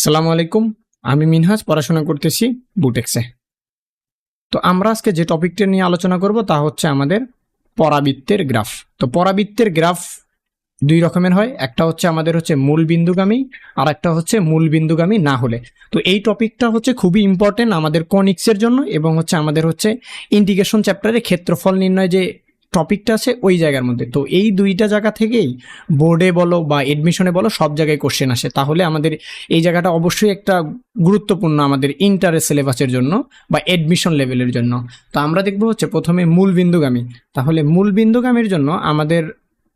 আসসালামু আলাইকুম। আমি মিনহাজ, পড়াশোনা করতেছি বুটেক্সে। তো আমরা আজকে যে টপিকটা নিয়ে আলোচনা করব তা হচ্ছে আমাদের পরাবৃত্তের গ্রাফ। তো পরাবৃত্তের গ্রাফ দুই রকমের হয়। একটা হচ্ছে আমাদের হচ্ছে মূল বিন্দুগামী, আর একটা হচ্ছে মূল বিন্দুগামী না হলে। তো এই টপিকটা হচ্ছে খুবই ইম্পর্টেন্ট আমাদের কনিক্সের জন্য এবং হচ্ছে আমাদের হচ্ছে ইন্টিগ্রেশন চ্যাপ্টারে ক্ষেত্রফল নির্ণয় যে টপিকটা আছে ওই জায়গার মধ্যে। তো এই দুইটা জায়গা থেকেই বোর্ডে বলো বা এডমিশনে বলো সব জায়গায় কোশ্চেন আসে। তাহলে আমাদের এই জায়গাটা অবশ্যই একটা গুরুত্বপূর্ণ আমাদের ইন্টারের সিলেবাসের জন্য বা এডমিশন লেভেলের জন্য। তো আমরা দেখব হচ্ছে প্রথমে মূল বিন্দুগামী। তাহলে মূল বিন্দুগামীর জন্য আমাদের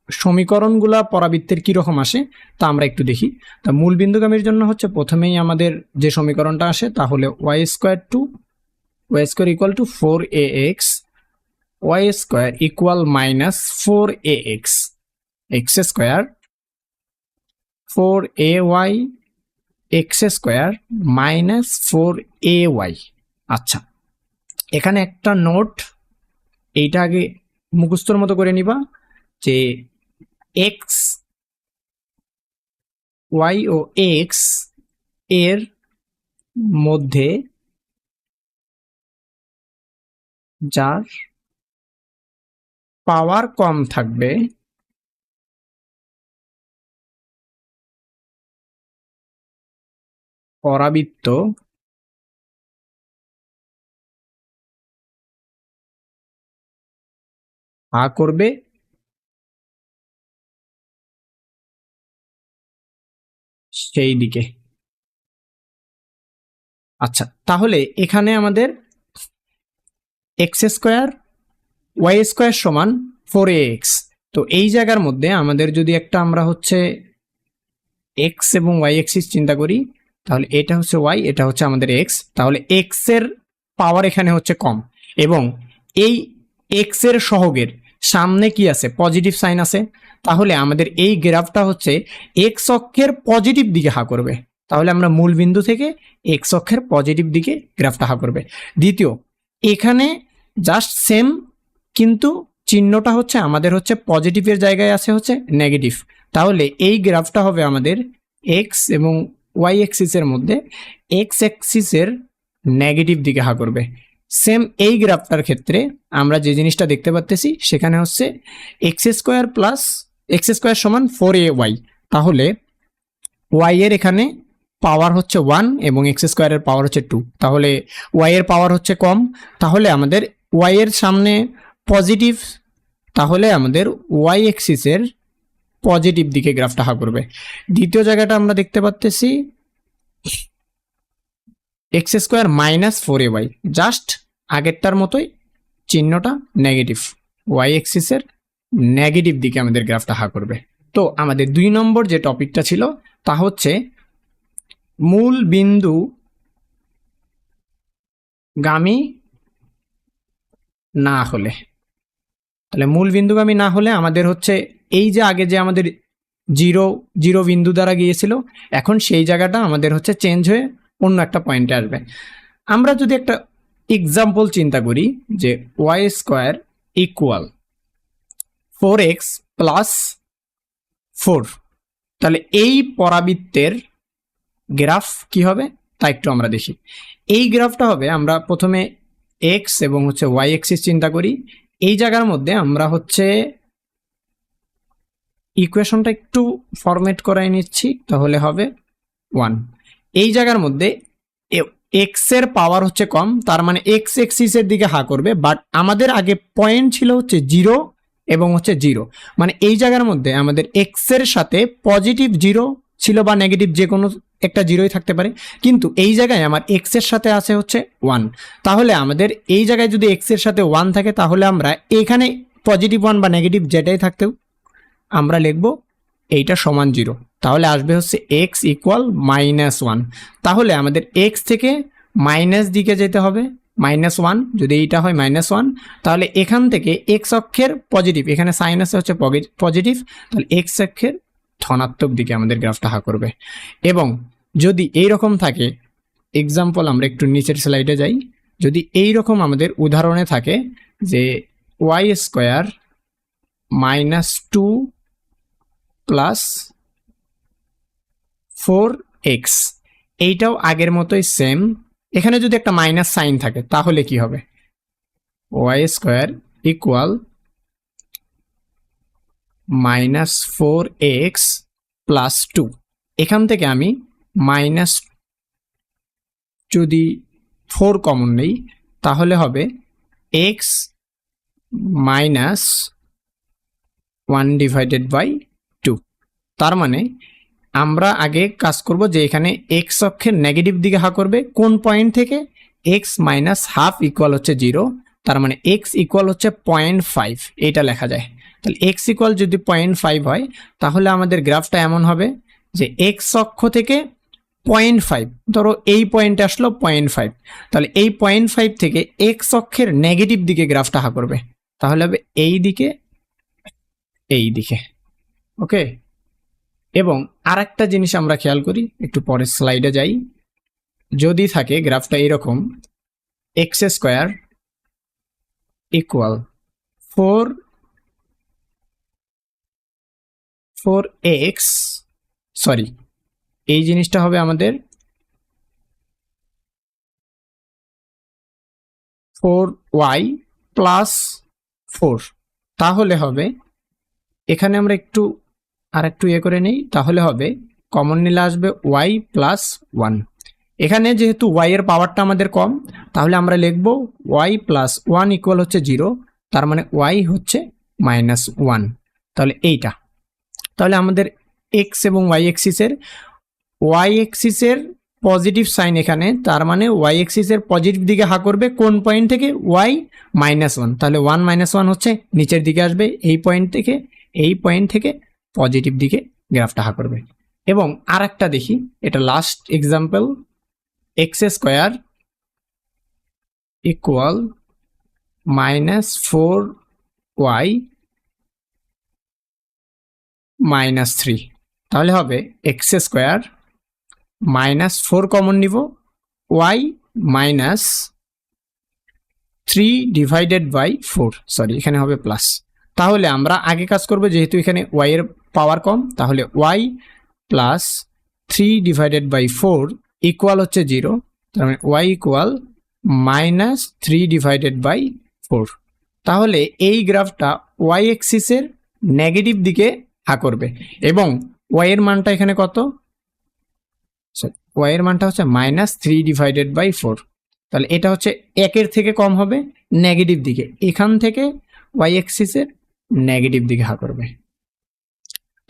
সমীকরণগুলা পরাবৃত্তের কীরকম আসে তা আমরা একটু দেখি। তা মূল বিন্দুগামীর জন্য হচ্ছে প্রথমেই আমাদের যে সমীকরণটা আসে, তাহলে y square to y square equal to four a x y square equal minus four a x x square four a y x square minus four a y আচ্ছা এখানে একটা নোট এইটা আগে মুখস্থর মতো করে নিবা, যে এক্স ওয়াই ও এক্সের মধ্যে যার পাওয়ার কম থাকবে। পরাবৃত্ত। হা করবে। সেই দিকে। আচ্ছা তাহলে এখানে আমাদের এক্স স্কোয়ার ওয়াই স্কোয়ার সমান ফোর এক্স তো এই জায়গার মধ্যে আমাদের যদি একটা আমরা হচ্ছে এক্স এবং ওয়াই এক্সিস চিন্তা করি, তাহলে এটা হচ্ছে ওয়াই এটা হচ্ছে আমাদের এক্স তাহলে এক্সের পাওয়ার এখানে হচ্ছে কম। এবং এই এক্সের সহগের সামনে কি আছে? পজিটিভ সাইন আছে। তাহলে আমাদের এই গ্রাফটা হচ্ছে এক্স অক্ষের পজিটিভ দিকে হা করবে। তাহলে আমরা মূল বিন্দু থেকে এক্স অক্ষের পজিটিভ দিকে গ্রাফটা হা করবে। দ্বিতীয়, এখানে জাস্ট সেম কিন্তু চিহ্নটা হচ্ছে, আমাদের হচ্ছে পজিটিভের জায়গায় আছে হচ্ছে নেগেটিভ তাহলে এই গ্রাফটা হবে আমাদের এক্স এবং ওয়াই এক্সিসের মধ্যে এক্স এক্সিসের নেগেটিভ দিকে হা করবে। সেম এই গ্রাফটার ক্ষেত্রে আমরা যে জিনিসটা দেখতে পাচ্তেছি সেখানে হচ্ছে x square plus x square সমান ফোর এ ওয়াই তাহলে ওয়াই এর এখানে পাওয়ার হচ্ছে ওয়ান এবং এক্স স্কোয়ারের পাওয়ার হচ্ছে টু তাহলে ওয়াই এর পাওয়ার হচ্ছে কম। তাহলে আমাদের ওয়াই এর সামনে পজিটিভ তাহলে আমাদের ওয়াই এক্সিসের পজিটিভ দিকে গ্রাফটা হা করবে। দ্বিতীয় জায়গাটা আমরা দেখতে পাচ্তেছি x square minus four a y just আগেরটার মতোই চিহ্নটা নেগেটিভ ওয়াই এক্সিসের নেগেটিভ দিকে আমাদের গ্রাফটা হা করবে। তো আমাদের দুই নম্বর যে টপিকটা ছিল, তা হচ্ছে মূল বিন্দু গামী না হলে। তাহলে মূল বিন্দুগামী না হলে আমাদের হচ্ছে এই যে আগে যে আমাদের জিরো জিরো বিন্দু দ্বারা গিয়েছিল, এখন সেই জায়গাটা আমাদের হচ্ছে চেঞ্জ হয়ে অন্য একটা পয়েন্টে আসবে। আমরা যদি একটা এক্সাম্পল চিন্তা করি যে y square equal four x plus four তাহলে এই পরাবৃত্তের গ্রাফ কি হবে? তা একটু আমরা দেখি। এই গ্রাফটা হবে, আমরা প্রথমে এক্স এবং হচ্ছে ওয়াই এক্সিস চিন্তা করি। এই জায়গার মধ্যে আমরা হচ্ছে ইকুয়েশনটা একটু ফরম্যাট করাই নিচ্ছি, তাহলে হবে ওয়ান এই জায়গার মধ্যে এক্সের পাওয়ার হচ্ছে কম, তার মানে এক্স এক্সিসের দিকে হা করবে বাট আমাদের আগে পয়েন্ট ছিল হচ্ছে জিরো এবং হচ্ছে জিরো মানে এই জায়গার মধ্যে আমাদের এক্সের সাথে পজিটিভ জিরো ছিল বা নেগেটিভ যে কোনো একটা জিরোই থাকতে পারে। কিন্তু এই জায়গায় আমার এক্সের সাথে আছে হচ্ছে ওয়ান তাহলে আমাদের এই জায়গায় যদি এক্সের সাথে ওয়ান থাকে, তাহলে আমরা এখানে পজিটিভ ওয়ান বা নেগেটিভ যেটাই থাকতেও আমরা লিখব এইটা সমান জিরো তাহলে আসবে হচ্ছে এক্স ইকুয়াল মাইনাস ওয়ান তাহলে আমাদের এক্স থেকে মাইনাস দিকে যেতে হবে মাইনাস ওয়ান যদি এইটা হয় মাইনাস ওয়ান তাহলে এখান থেকে এক্স অক্ষের পজিটিভ এখানে সাইন আছে হচ্ছে পজিটিভ তাহলে এক্স অক্ষের ধনাত্মক দিকে আমাদের গ্রাফটা হা করবে। এবং যদি এই রকম থাকে এক্সাম্পল আমরা একটু নিচের স্লাইডে যাই। যদি এই রকম আমাদের উদাহরণে থাকে যে y square minus two plus four x এইটাও আগের মতোই সেম এখানে যদি একটা মাইনাস সাইন থাকে, তাহলে কি হবে? Y square equal minus four x plus two. এখান থেকে আমি মাইনাস যদি ফোর কমন নেই, তাহলে হবে x minus one divided by two. তার মানে আমরা আগে কাজ করব যে এখানে এক্স অক্ষের নেগেটিভ দিকে হা করবে, কোন পয়েন্ট থেকে? এক্স মাইনাস হাফ ইকুয়াল হচ্ছে জিরো, তার মানে এক্স ইকুয়াল হচ্ছে পয়েন্ট ফাইভ এটা লেখা যায়। তাহলে এক্স ইকুয়াল যদি পয়েন্ট ফাইভ হয়, তাহলে আমাদের গ্রাফটা এমন হবে যে এক্স অক্ষ থেকে পয়েন্ট ফাইভ ধরো এই পয়েন্টে আসলো পয়েন্ট ফাইভ তাহলে এই পয়েন্ট ফাইভ থেকে এক্স অক্ষের নেগেটিভ দিকে গ্রাফটা হা করবে, তাহলে হবে এই দিকে এই দিকে, ওকে? এবং আর একটা জিনিস আমরা খেয়াল করি, একটু পরের স্লাইডে যাই, যদি থাকে গ্রাফটা এরকম x square equal four four x sorry এই জিনিসটা হবে আমাদের ফোর ওয়াই প্লাস ফোর তাহলে হবে, এখানে আমরা একটু আর একটু ইয়ে করে নিই, তাহলে হবে কমন নিলে আসবে ওয়াই প্লাস ওয়ান এখানে যেহেতু ওয়াই এর পাওয়ারটা আমাদের কম, তাহলে আমরা লিখব ওয়াই প্লাস ওয়ান ইকুয়াল হচ্ছে জিরো তার মানে ওয়াই হচ্ছে মাইনাস ওয়ান তাহলে এইটা। তাহলে আমাদের এক্স এবং ওয়াই এক্সিসের ওয়াই এক্সিসের পজিটিভ সাইন এখানে, তার মানে ওয়াই এক্সিসের পজিটিভ দিকে হা করবে কোন পয়েন্ট থেকে? ওয়াই মাইনাস ওয়ান তাহলে ওয়ান মাইনাস ওয়ান হচ্ছে নিচের দিকে আসবে, এই পয়েন্ট থেকে, এই পয়েন্ট থেকে পজিটিভ দিকে গ্রাফটা হা করবে। এবং আর একটা দেখি, এটা last example x square equal minus four y minus three তাহলে হবে x square minus four common নিব। Y minus three divided by four sorry এখানে হবে প্লাস তাহলে আমরা আগে কাজ করব যেহেতু এখানে ওয়াই এর পাওয়ার কম, তাহলে y plus three divided by four equal হচ্ছে জিরো তার মানে y equal minus three divided by four তাহলে এই গ্রাফটা ওয়াই এক্সিসের নেগেটিভ দিকে হা করবে। এবং ওয়াইয়ের মানটা এখানে কত? ওয়াইয়ের মানটা হচ্ছে minus three divided by four তাহলে এটা হচ্ছে একের থেকে কম হবে নেগেটিভ দিকে। এখান থেকে ওয়াই এক্সিসের নেগেটিভ দিকে হা করবে।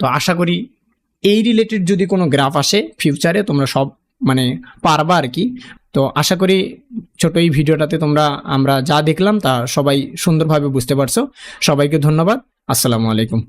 তো আশা করি এই রিলেটেড যদি কোনো গ্রাফ আসে ফিউচারে তোমরা সব মানে পারবা আর কি। তো আশা করি ছোট এই ভিডিওটাতে তোমরা, আমরা যা দেখলাম তা সবাই সুন্দরভাবে বুঝতে পারছ। সবাইকে ধন্যবাদ। আসসালামু আলাইকুম।